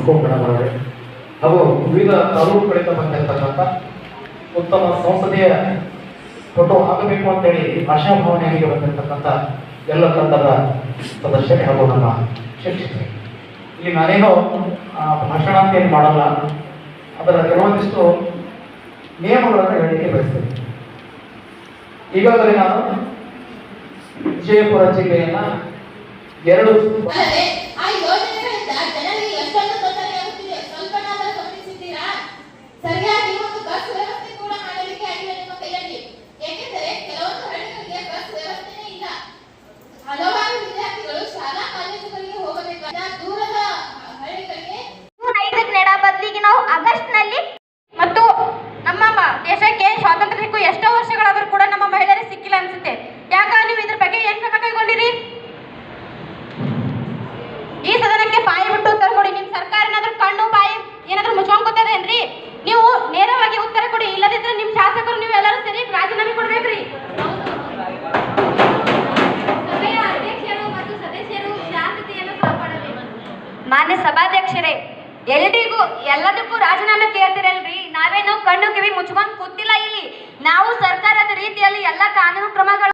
ಅನುಕೂಲಗಳವೆ ಹಾಗೂ ವಿವಿಧ ತಾಲೂಕುಗಳಿಂದ ಬಂದಿರತಕ್ಕಂಥ ಉತ್ತಮ ಸಂಸದೀಯ ಫೋಟೋ ಆಗಬೇಕು ಅಂತೇಳಿ ಆಶಾಭಾವನೆಯಾಗಿ ಬಂದಿರತಕ್ಕಂಥ ಎಲ್ಲ ತಂಡದ ಸದಸ್ಯರೇ ಹಾಗೂ ನಮ್ಮ ಶಿಕ್ಷಕರು. ಇಲ್ಲಿ ನಾನೇನೋ ಭಾಷಣ ಅಂತ ಏನು ಮಾಡಲ್ಲ. ಅದರ ಕೆಲವೊಂದಿಷ್ಟು ನಿಯಮಗಳನ್ನು ಹೇಳಲಿಕ್ಕೆ ಬಯಸ್ತೇನೆ. ಈಗಾಗಲೇ ನಾನು ವಿಜಯಪುರ ಜಿಲ್ಲೆಯನ್ನ ಎರಡು ನಾವು ಆಗಸ್ಟ್ನಲ್ಲಿ ಮತ್ತು ನಮ್ಮ ದೇಶಕ್ಕೆ ಸ್ವಾತಂತ್ರ್ಯಕ್ಕೂ ಎಷ್ಟೋ ವರ್ಷಗಳಾದರೂ ಕೂಡ ನಮ್ಮ ಮಹಿಳೆಯರಿಗೆ ಸಿಕ್ಕಿಲ್ಲ ಅನ್ಸುತ್ತೆ. ಯಾಕ ನೀವು ಇದ್ರ ಬಗ್ಗೆ ಏನ್ ಕ್ರಮ ಕೈಗೊಂಡಿರಿ? ಈ ಸದನಕ್ಕೆ ಬಾಯಿ ಬಿಟ್ಟು ಉತ್ತರ ಕೊಡಿ. ನಿಮ್ ಸರ್ಕಾರ ಏನಾದ್ರೂ ಕಣ್ಣು ಬಾಯಿ ಏನಾದ್ರೂ ಮುಚ್ಕೊಂಡ್ಕೊತದೇನ್ರಿ ನೀವು ನೇರವಾಗಿ ಉತ್ತರ ಕೊಡಿ. ಇಲ್ಲದಿದ್ರೆ ನಿಮ್ ಶಾಸಕರು ನೀವು ಎಲ್ಲರೂ ಸೇರಿ ರಾಜೀನಾಮೆ ಕೊಡ್ಬೇಕ್ರಿ. ಮಾನ್ಯ ಸಭಾಧ್ಯಕ್ಷರೇ ಎಲ್ರಿಗೂ ಎಲ್ಲದಕ್ಕೂ ರಾಜೀನಾಮೆ ಕೇಳ್ತಿರಲ್ರಿ? ನಾವೇನು ಕಣ್ಣು ಕಿವಿ ಮುಚ್ಕೊಂಡು ಕೂತಿಲ್ಲ ಇಲ್ಲಿ. ನಾವು ಸರ್ಕಾರದ ರೀತಿಯಲ್ಲಿ ಎಲ್ಲ ಕಾನೂನು ಕ್ರಮಗಳು